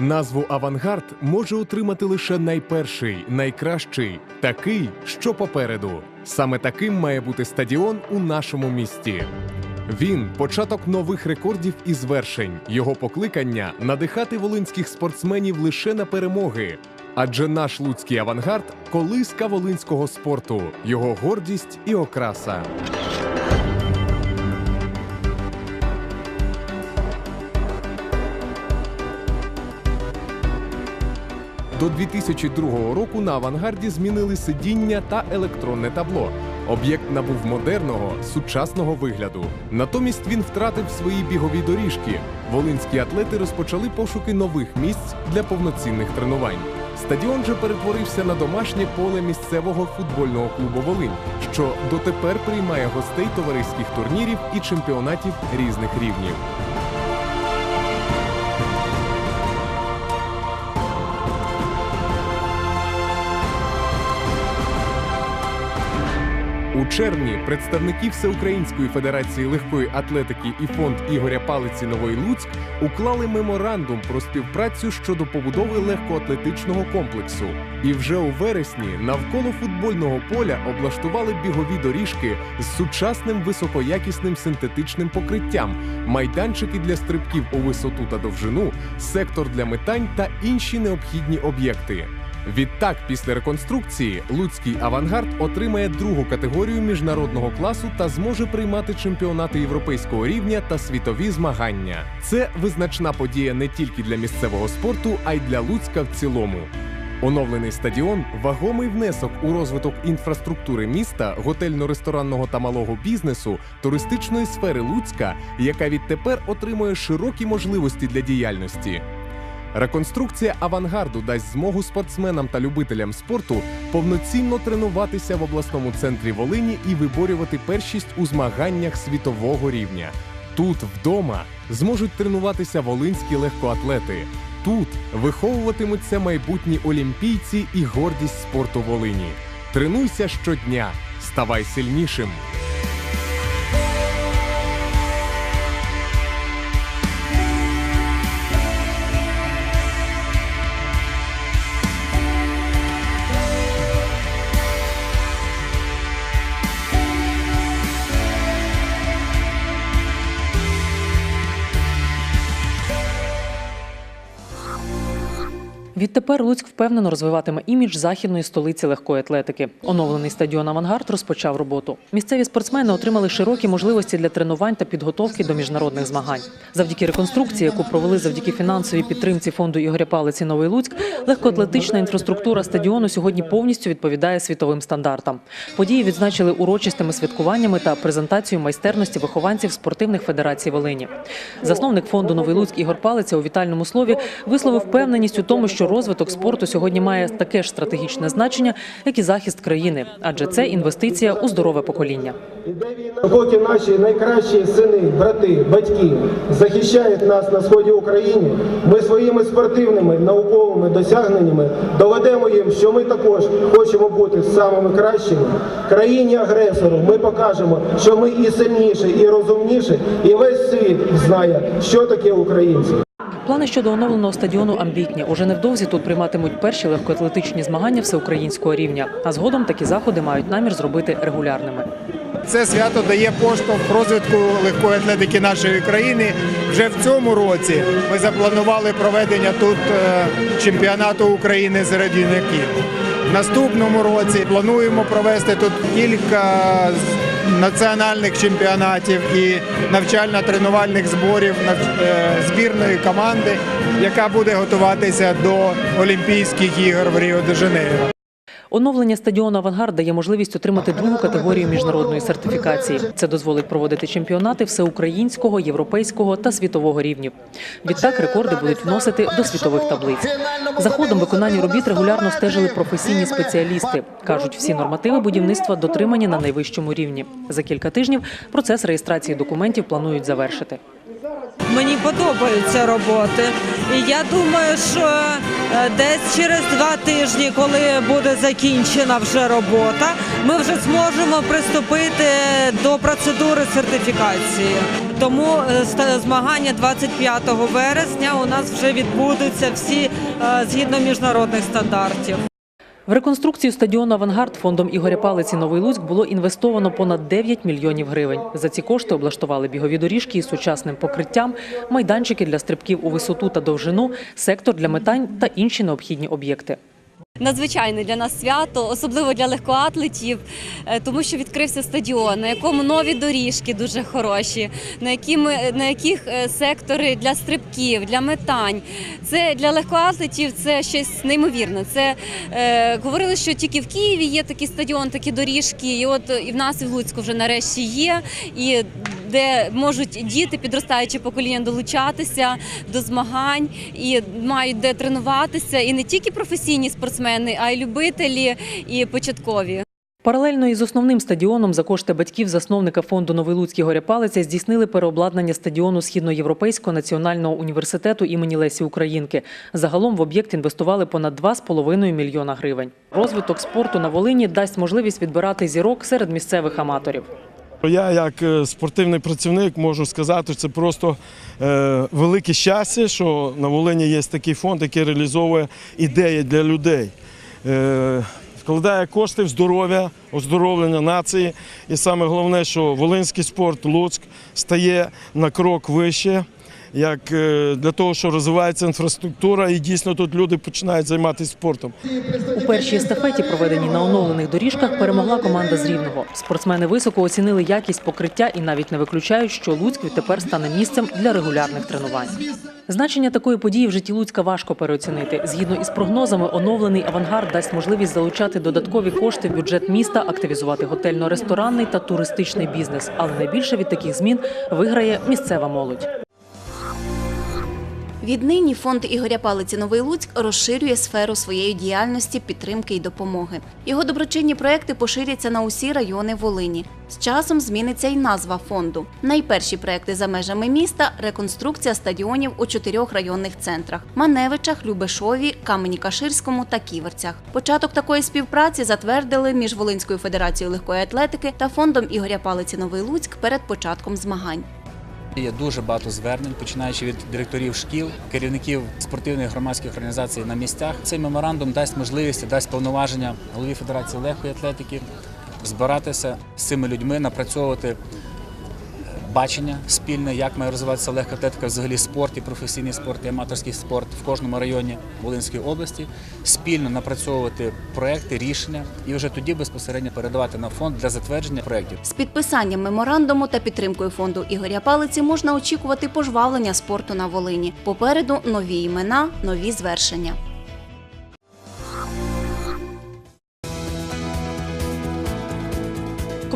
Назву Авангард може отримати лише найперший, найкращий, такий, що попереду. Саме таким має бути стадіон у нашому місті. Він початок нових рекордів і звершень. Його покликання надихати волинських спортсменів лише на перемоги. Адже наш луцький авангард колиска волинського спорту, його гордість і окраса. До 2002 року на авангарді змінили сидіння та електронне табло. Об'єкт набув модерного, сучасного вигляду. Натомість він втратив свої бігові доріжки. Волинські атлети розпочали пошуки нових місць для повноцінних тренувань. Стадіон же перетворився на домашнє поле місцевого футбольного клубу Волинь, що дотепер приймає гостей товариських турнірів і чемпіонатів різних рівнів. У червні представники Всеукраїнської федерації легкої атлетики і фонд Ігоря Палиці Новий Луцьк уклали меморандум про співпрацю щодо побудови легкоатлетичного комплексу. І вже у вересні навколо футбольного поля облаштували бігові доріжки з сучасним високоякісним синтетичним покриттям, майданчики для стрибків у висоту та довжину, сектор для метань та інші необхідні об'єкти. Відтак, після реконструкції, Луцький авангард отримає другу категорію міжнародного класу та зможе приймати чемпіонати європейського рівня та світові змагання. Це визначна подія не тільки для місцевого спорту, а й для Луцька в цілому. Оновлений стадіон вагомий внесок у розвиток інфраструктури міста, готельно-ресторанного та малого бізнесу, туристичної сфери Луцька, яка відтепер отримує широкі можливості для діяльності. Реконструкція авангарду дасть змогу спортсменам та любителям спорту повноцінно тренуватися в обласному центрі Волині і виборювати першість у змаганнях світового рівня. Тут вдома зможуть тренуватися волинські легкоатлети. Тут виховуватимуться майбутні олімпійці і гордість спорту Волині. Тренуйся щодня, ставай сильнішим. Відтепер Луцьк впевнено розвиватиме імідж західної столиці легкої атлетики. Оновлений стадіон Авангард розпочав роботу. Місцеві спортсмени отримали широкі можливості для тренувань та підготовки до міжнародних змагань. Завдяки реконструкції, яку провели завдяки фінансовій підтримці фонду Ігоря Палиці Новий Луцьк, легкоатлетична інфраструктура стадіону сьогодні повністю відповідає світовим стандартам. Події відзначили урочистими святкуваннями та презентацією майстерності вихованців спортивних федерацій Волині. Засновник фонду Новий Луцьк Ігор Палиця у вітальному слові висловив впевненість у тому, що розвиток спорту сьогодні має таке ж стратегічне значення, як і захист країни, адже це інвестиція у здорове покоління. Поки наші найкращі сини, брати, батьки захищають нас на сході України, ми своїми спортивними науковими досягненнями доведемо їм, що ми також хочемо бути самими кращими. Країні агресору ми покажемо, що ми і сильніші, і розумніші, і весь світ знає, що таке українці. Плани щодо оновленого стадіону амбітні. Уже невдовзі тут прийматимуть перші легкоатлетичні змагання всеукраїнського рівня. А згодом такі заходи мають намір зробити регулярними. Це свято дає поштовх розвитку легкої атлетики нашої країни. Вже в цьому році ми запланували проведення тут е, чемпіонату України серед юнаків. Наступному році плануємо провести тут кілька національних чемпіонатів і навчально-тренувальних зборів е, збірної команди, яка буде готуватися до Олімпійських ігор в Ріо-де-Жанейро. Оновлення стадіону Авангард дає можливість отримати другу категорію міжнародної сертифікації. Це дозволить проводити чемпіонати всеукраїнського, європейського та світового рівнів. Відтак рекорди будуть вносити до світових таблиць. За ходом виконання робіт регулярно стежили професійні спеціалісти. кажуть, всі нормативи будівництва дотримані на найвищому рівні. За кілька тижнів процес реєстрації документів планують завершити. Мені подобаються роботи. І я думаю, що е, десь через два тижні, коли буде закінчена вже робота, ми вже зможемо приступити до процедури сертифікації. Тому е, змагання 25 вересня у нас вже відбудуться всі е, згідно міжнародних стандартів. В реконструкцію стадіону Авангард фондом Ігоря Палиці Новий Луцьк було інвестовано понад 9 мільйонів гривень. За ці кошти облаштували бігові доріжки із сучасним покриттям, майданчики для стрибків у висоту та довжину, сектор для метань та інші необхідні об'єкти. Надзвичайне для нас свято, особливо для легкоатлетів, е, тому що відкрився стадіон, на якому нові доріжки дуже хороші, на, які ми- на яких е, сектори для стрибків, для метань. Це для легкоатлетів це щось неймовірне. Це е, говорили, що тільки в Києві є такий стадіон, такі доріжки, і от і в нас і в Луцьку вже нарешті є. І де можуть діти, підростаюче покоління долучатися до змагань і мають де тренуватися, і не тільки професійні спортсмени, а й любителі і початкові. Паралельно із основним стадіоном за кошти батьків засновника фонду Новий Луцьк Ігоря Палиця здійснили переобладнання стадіону Східноєвропейського національного університету імені Лесі Українки. Загалом в об'єкт інвестували понад 2,5 мільйона гривень. Розвиток спорту на Волині дасть можливість відбирати зірок серед місцевих аматорів. Я, як е, спортивний працівник, можу сказати, що це просто е, велике щастя, що на Волині є такий фонд, який реалізовує ідеї для людей. Е, вкладає кошти в здоров'я, оздоровлення нації. І саме головне, що волинський спорт Луцьк стає на крок вище. Як е, для того, що розвивається інфраструктура, і дійсно тут люди починають займатися спортом. У першій естафеті, проведеній на оновлених доріжках, перемогла команда з Рівного. Спортсмени високо оцінили якість покриття і навіть не виключають, що Луцьк відтепер стане місцем для регулярних тренувань. Значення такої події в житті Луцька важко переоцінити. Згідно із прогнозами, оновлений авангард дасть можливість залучати додаткові кошти в бюджет міста, активізувати готельно-ресторанний та туристичний бізнес. Але найбільше від таких змін виграє місцева молодь. Віднині фонд Ігоря Палиці Новий Луцьк розширює сферу своєї діяльності, підтримки і допомоги. Його доброчинні проекти поширяться на усі райони Волині. З часом зміниться й назва фонду. Найперші проекти за межами міста реконструкція стадіонів у чотирьох районних центрах: Маневичах, Любешові, Камені-Каширському та Ківерцях. Початок такої співпраці затвердили між Волинською федерацією легкої атлетики та фондом Ігоря Палиці Новий Луцьк перед початком змагань. Є дуже багато звернень, починаючи від директорів шкіл, керівників спортивних громадських організацій на місцях. Цей меморандум дасть можливість, дасть повноваження голові Федерації легкої атлетики збиратися з цими людьми, напрацьовувати бачення спільне, як має розвиватися легка атлетика, взагалі спорт, і професійний спорт, і аматорський спорт в кожному районі Волинської області, спільно напрацьовувати проекти, рішення і вже тоді безпосередньо передавати на фонд для затвердження проєктів. З підписанням меморандуму та підтримкою фонду Ігоря Палиці можна очікувати пожвавлення спорту на Волині. Попереду нові імена, нові звершення.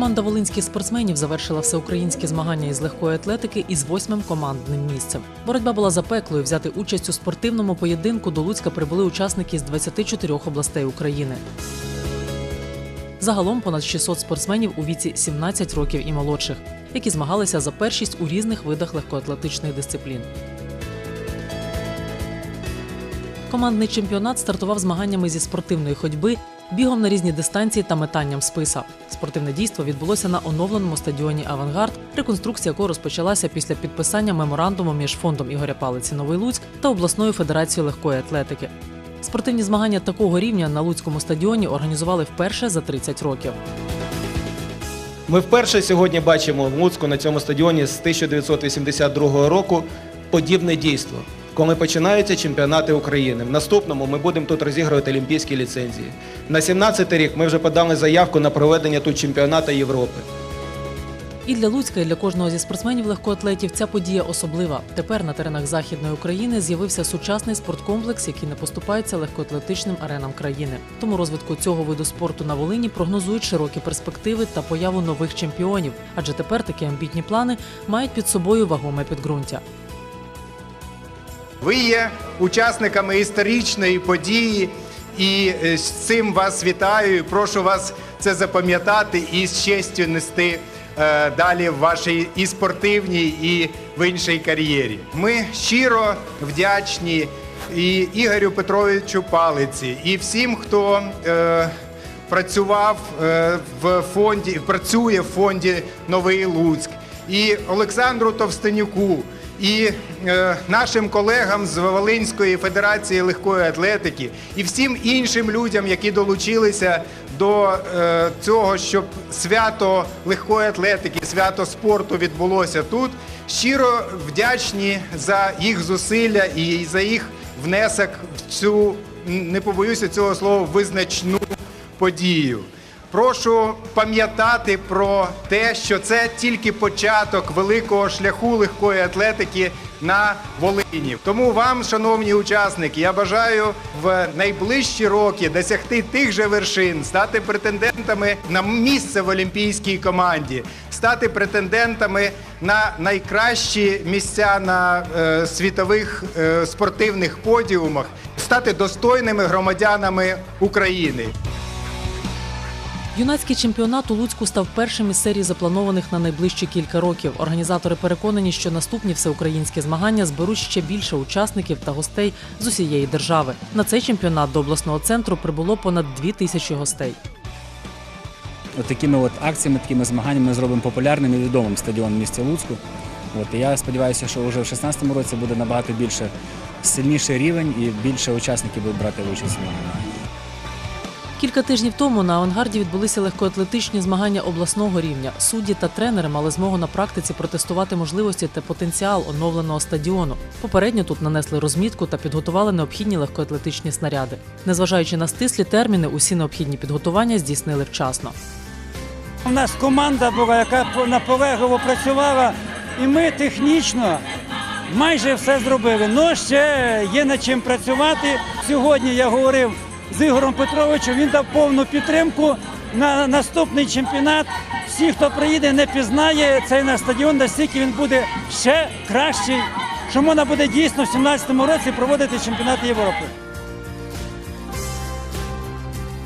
Команда волинських спортсменів завершила всеукраїнське змагання із легкої атлетики із восьмим командним місцем. Боротьба була запеклою. Взяти участь у спортивному поєдинку до Луцька прибули учасники з 24 областей України. Загалом понад 600 спортсменів у віці 17 років і молодших, які змагалися за першість у різних видах легкоатлетичних дисциплін. Командний чемпіонат стартував змаганнями зі спортивної ходьби, бігом на різні дистанції та метанням списа. Спортивне дійство відбулося на оновленому стадіоні Авангард, реконструкція якого розпочалася після підписання меморандуму між фондом Ігоря Палиці Новий Луцьк та обласною федерацією легкої атлетики. Спортивні змагання такого рівня на Луцькому стадіоні організували вперше за 30 років. Ми вперше сьогодні бачимо в Луцьку на цьому стадіоні з 1982 року подібне дійство, коли починаються чемпіонати України. В наступному ми будемо тут розігрувати олімпійські ліцензії. На 17 рік ми вже подали заявку на проведення тут чемпіонату Європи. І для Луцька, і для кожного зі спортсменів легкоатлетів ця подія особлива. Тепер на теренах західної України з'явився сучасний спорткомплекс, який не поступається легкоатлетичним аренам країни. Тому розвитку цього виду спорту на Волині прогнозують широкі перспективи та появу нових чемпіонів. Адже тепер такі амбітні плани мають під собою вагоме підґрунтя. Ви є учасниками історичної події, і е, з цим вас вітаю. і Прошу вас це запам'ятати і з честю нести е, далі в вашій і спортивній, і в іншій кар'єрі. Ми щиро вдячні і Ігорю Петровичу Палиці, і всім, хто е, працював е, в фонді, працює в фонді Новий Луцьк, і Олександру Товстенюку, і е, нашим колегам з Волинської федерації легкої атлетики, і всім іншим людям, які долучилися до е, цього, щоб свято легкої атлетики, свято спорту відбулося тут. Щиро вдячні за їх зусилля і за їх внесок в цю не побоюся цього слова визначну подію. Прошу пам'ятати про те, що це тільки початок великого шляху легкої атлетики на Волині. Тому вам, шановні учасники, я бажаю в найближчі роки досягти тих же вершин, стати претендентами на місце в олімпійській команді, стати претендентами на найкращі місця на е, світових е, спортивних подіумах, стати достойними громадянами України. Юнацький чемпіонат у Луцьку став першим із серії запланованих на найближчі кілька років. Організатори переконані, що наступні всеукраїнські змагання зберуть ще більше учасників та гостей з усієї держави. На цей чемпіонат до обласного центру прибуло понад дві тисячі гостей. От такими от акціями, такими змаганнями ми зробимо популярним і відомим стадіон в місті Луцьку. От, і я сподіваюся, що вже в 2016 році буде набагато більше сильніший рівень і більше учасників будуть брати участь. Кілька тижнів тому на авангарді відбулися легкоатлетичні змагання обласного рівня. Судді та тренери мали змогу на практиці протестувати можливості та потенціал оновленого стадіону. Попередньо тут нанесли розмітку та підготували необхідні легкоатлетичні снаряди. Незважаючи на стислі терміни, усі необхідні підготування здійснили вчасно. У нас команда була, яка наполегливо працювала, і ми технічно майже все зробили. Ну ще є над чим працювати. Сьогодні я говорив з Ігорем Петровичем, він дав повну підтримку на наступний чемпіонат. Всі, хто приїде, не пізнає цей наш стадіон, настільки він буде ще кращий, що можна буде дійсно в 2017 році проводити чемпіонат Європи.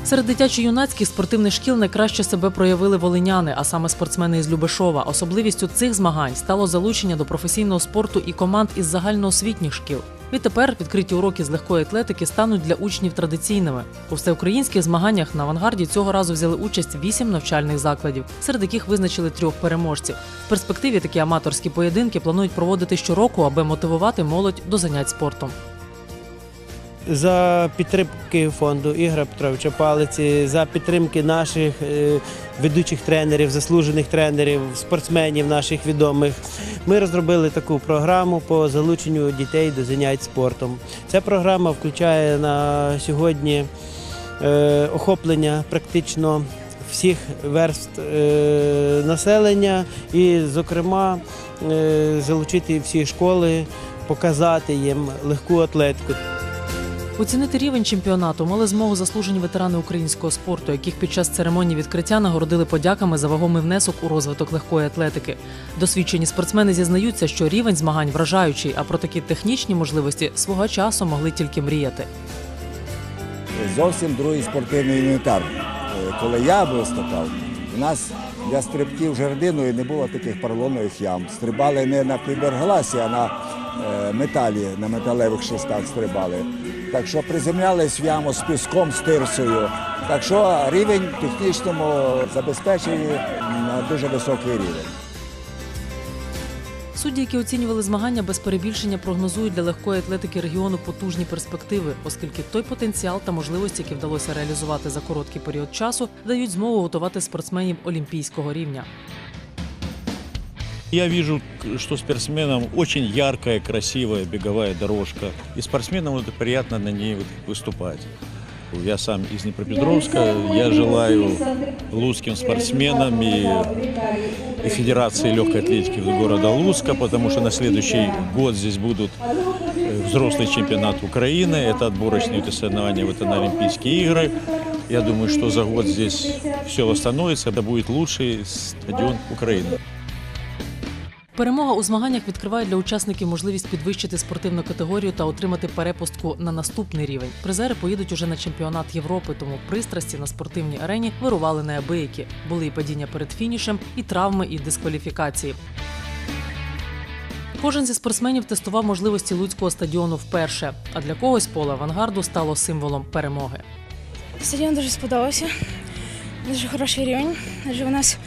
Серед дитячо-юнацьких спортивних шкіл найкраще себе проявили волиняни, а саме спортсмени із Любешова. Особливістю цих змагань стало залучення до професійного спорту і команд із загальноосвітніх шкіл. Відтепер відкриті уроки з легкої атлетики стануть для учнів традиційними. У всеукраїнських змаганнях на авангарді цього разу взяли участь вісім навчальних закладів, серед яких визначили трьох переможців. В перспективі такі аматорські поєдинки планують проводити щороку, аби мотивувати молодь до занять спортом. За підтримки фонду Ігоря Петровича Палиці, за підтримки наших е, ведучих тренерів, заслужених тренерів, спортсменів наших відомих. Ми розробили таку програму по залученню дітей до занять спортом. Ця програма включає на сьогодні е, охоплення практично всіх верств е, населення і, зокрема, залучити всі школи, показати їм легку атлетику. Оцінити рівень чемпіонату мали змогу заслужені ветерани українського спорту, яких під час церемонії відкриття нагородили подяками за вагомий внесок у розвиток легкої атлетики. Досвідчені спортсмени зізнаються, що рівень змагань вражаючий, а про такі технічні можливості свого часу могли тільки мріяти. зовсім другий спортивний інвентар. Е, Коли я виступав, у нас для стрибків жердиною не було таких поролонових ям. Стрибали не на фібергласі, а на е, металі, на металевих шестах стрибали. Так що приземлялись в яму з піском, з тирсою. Так що рівень в технічному забезпеченні на дуже високий рівень. Судді, які оцінювали змагання без перебільшення, прогнозують для легкої атлетики регіону потужні перспективи, оскільки той потенціал та можливості, які вдалося реалізувати за короткий період часу, дають змогу готувати спортсменів олімпійського рівня. Я вижу, что спортсменам очень яркая, красивая беговая дорожка. И спортсменам вот приятно на ней выступать. Я сам из Днепропетровска. Я желаю луцким спортсменам и, и Федерации легкой атлетики города Луцка, потому что на следующий год здесь будут э, взрослый чемпионат Украины. Это отборочные соревнования вот на Олимпийские игры. Я думаю, что за год здесь все восстановится. Это будет лучший стадион Украины. Перемога у змаганнях відкриває для учасників можливість підвищити спортивну категорію та отримати перепустку на наступний рівень. Призери поїдуть уже на чемпіонат Європи, тому пристрасті на спортивній арені вирували неабиякі. Були і падіння перед фінішем, і травми, і дискваліфікації. Кожен зі спортсменів тестував можливості луцького стадіону вперше, а для когось поле авангарду стало символом перемоги. Стадіон дуже сподобався. Дуже хороший рівень. Адже у нас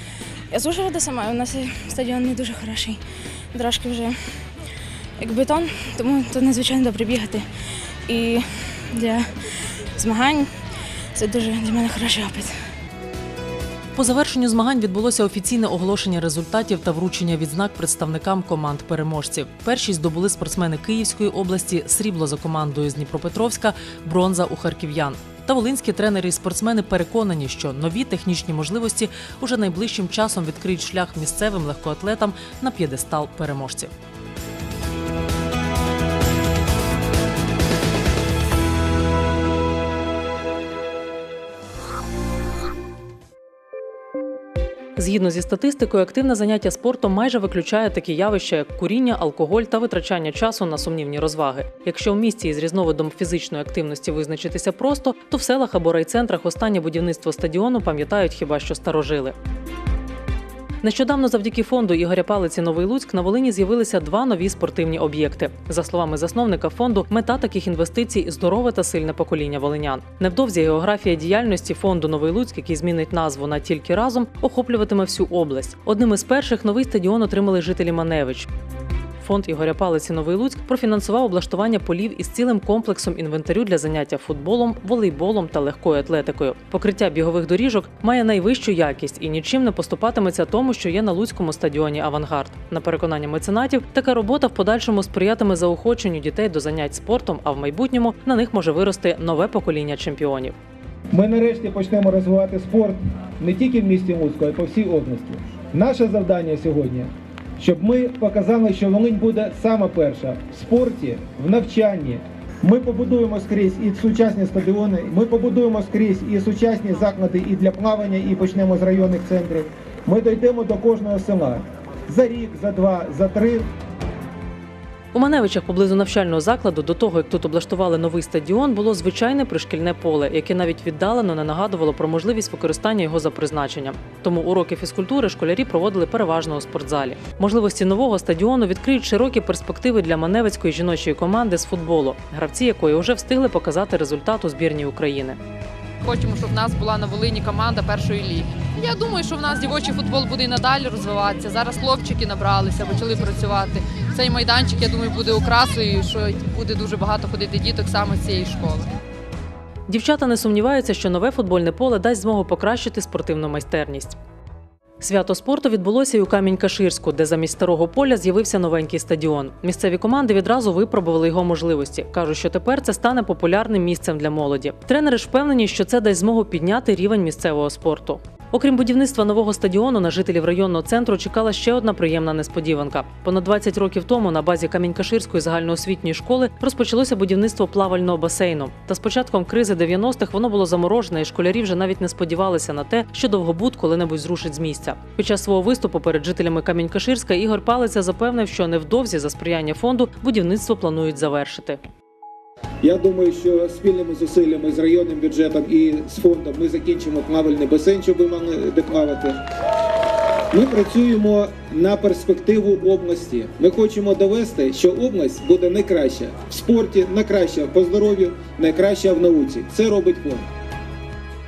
я з Ужгорода сама, у нас стадіон не дуже хороший. Трошки вже як бетон, тому тут надзвичайно добре бігати. І для змагань це дуже для мене хороший опит. По завершенню змагань відбулося офіційне оголошення результатів та вручення відзнак представникам команд переможців. Перші здобули спортсмени Київської області, срібло за командою з Дніпропетровська, бронза у харків'ян. Та волинські тренери і спортсмени переконані, що нові технічні можливості уже найближчим часом відкриють шлях місцевим легкоатлетам на п'єдестал переможців. Згідно зі статистикою, активне заняття спортом майже виключає такі явища, як куріння, алкоголь та витрачання часу на сумнівні розваги. Якщо в місті із різновидом фізичної активності визначитися просто, то в селах або райцентрах останнє будівництво стадіону пам'ятають хіба що старожили. Нещодавно завдяки фонду Ігоря Палиці Новий Луцьк на Волині з'явилися два нові спортивні об'єкти. За словами засновника фонду, мета таких інвестицій здорове та сильне покоління волинян. Невдовзі географія діяльності фонду Новий Луцьк, який змінить назву на тільки разом, охоплюватиме всю область. Одним із перших новий стадіон отримали жителі Маневич. Фонд Ігоря Палиці Новий Луцьк профінансував облаштування полів із цілим комплексом інвентарю для заняття футболом, волейболом та легкою атлетикою. Покриття бігових доріжок має найвищу якість і нічим не поступатиметься тому, що є на Луцькому стадіоні Авангард. На переконання меценатів, така робота в подальшому сприятиме заохоченню дітей до занять спортом, а в майбутньому на них може вирости нове покоління чемпіонів. Ми нарешті почнемо розвивати спорт не тільки в місті Луцьку, а й по всій області. Наше завдання сьогодні, щоб ми показали, що Волинь буде саме перша в спорті, в навчанні. Ми побудуємо скрізь і сучасні стадіони, ми побудуємо скрізь і сучасні заклади і для плавання, і почнемо з районних центрів. Ми дійдемо до кожного села за рік, за два, за три. У Маневичах поблизу навчального закладу до того, як тут облаштували новий стадіон, було звичайне пришкільне поле, яке навіть віддалено не нагадувало про можливість використання його за призначенням. Тому уроки фізкультури школярі проводили переважно у спортзалі. Можливості нового стадіону відкриють широкі перспективи для маневицької жіночої команди з футболу, гравці якої вже встигли показати результат у збірній України. Хочемо, щоб в нас була на Волині команда першої ліги. Я думаю, що в нас дівочий футбол буде і надалі розвиватися. Зараз хлопчики набралися, почали працювати. Цей майданчик, я думаю, буде окрасою, що буде дуже багато ходити діток саме з цієї школи. Дівчата не сумніваються, що нове футбольне поле дасть змогу покращити спортивну майстерність. Свято спорту відбулося й у Камінь-Каширську, де замість старого поля з'явився новенький стадіон. Місцеві команди відразу випробували його можливості. кажуть, що тепер це стане популярним місцем для молоді. Тренери ж впевнені, що це дасть змогу підняти рівень місцевого спорту. Окрім будівництва нового стадіону, на жителів районного центру чекала ще одна приємна несподіванка. Понад 20 років тому на базі Камінь-Каширської загальноосвітньої школи розпочалося будівництво плавального басейну. Та з початком кризи 90-х воно було заморожене, і школярі вже навіть не сподівалися на те, що довгобуд коли-небудь зрушить з місця. Під час свого виступу перед жителями Камінь-Каширська Ігор Палиця запевнив, що невдовзі за сприяння фонду будівництво планують завершити. Я думаю, що спільними зусиллями з районним бюджетом і з фондом ми закінчимо плавальний басейн, щоб ви мали де плавати. Ми працюємо на перспективу області. Ми хочемо довести, що область буде найкраща в спорті, найкраща по здоров'ю, найкраща в науці. Це робить фонд.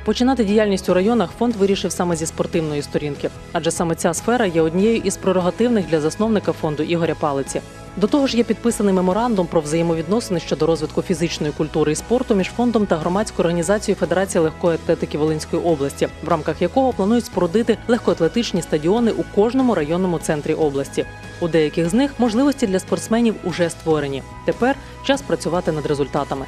Починати діяльність у районах фонд вирішив саме зі спортивної сторінки, адже саме ця сфера є однією із прерогативних для засновника фонду Ігоря Палиці. До того ж, є підписаний меморандум про взаємовідносини щодо розвитку фізичної культури і спорту між фондом та громадською організацією Федерації легкої атлетики Волинської області, в рамках якого планують спорудити легкоатлетичні стадіони у кожному районному центрі області. У деяких з них можливості для спортсменів уже створені. Тепер час працювати над результатами.